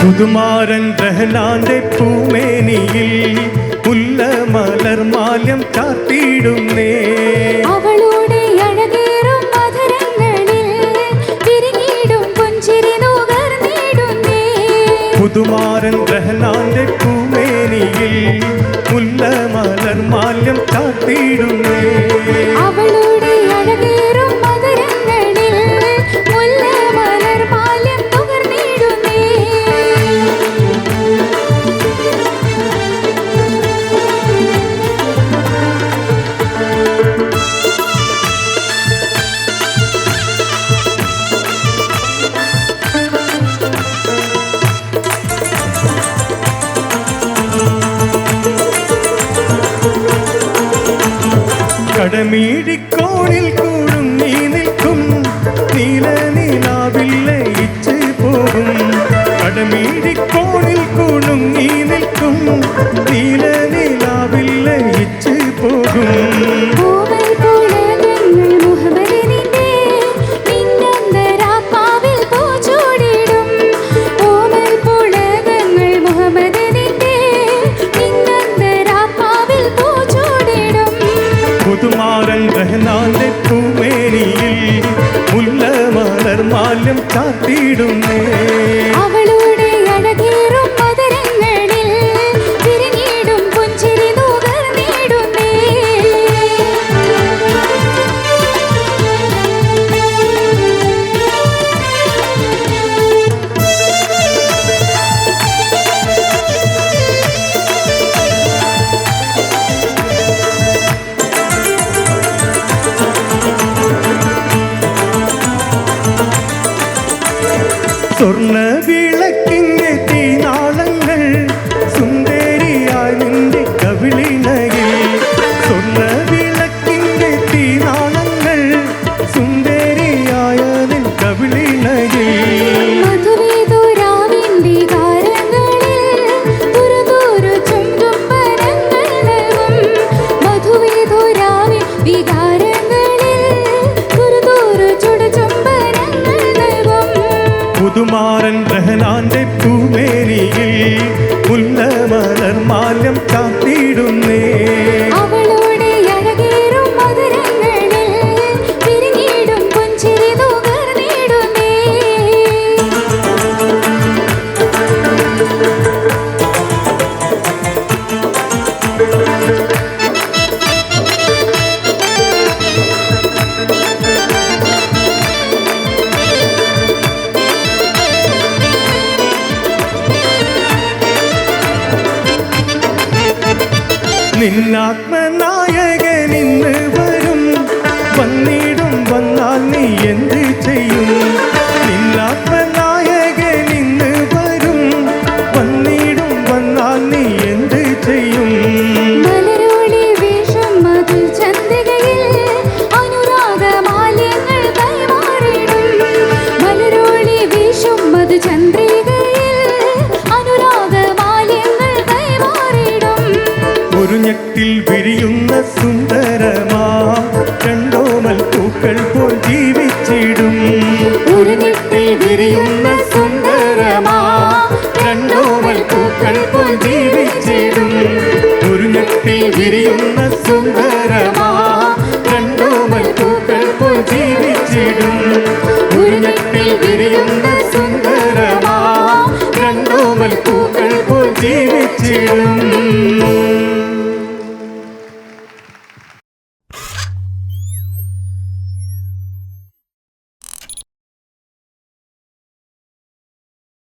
പുതുമാരൻ രഹനാന്റെ പൂമേനിയിൽ പുല്ല മലർമാല്യം ചാർത്തിയിടുന്നേ. അവളുടെ അഴകേറും മധുരങ്ങളിൽ വിരിഞ്ഞിടും പുഞ്ചിരി നുകർന്നിടുന്നേ. പുതുമാരൻ രഹനാന്റെ പൂമേനിയിൽ പുല്ല മലർ മാല്യം അവളുടെ கடமீடி கோணில் கூட പുതുമാരൻ റഹ്നാന്റെ പൂമേനിയിൽ മുല്ല മലർ മാല്യം ചാത്തിയിടുന്നേ അവളുടെ സ്വർണ വിളക്കിന്റെ തീനാളങ്ങൾ സുന്ദരിയായി നിന്റെ കവിളിനയിൽ നിന്നാത്മനായകൻ ഒരു ഞെട്ടിൽ വിരിയുന്ന സുന്ദരമാ. രണ്ടോ പൂക്കൾ പോൽ ജീവിച്ചിടും. ഒരു ഞെട്ടിൽ വിരിയുന്ന സുന്ദരമാ. രണ്ടോ പൂക്കൾ പോൽ ജീവിച്ചിടും. ഒരു ഞെട്ടിൽ വിരിയുന്ന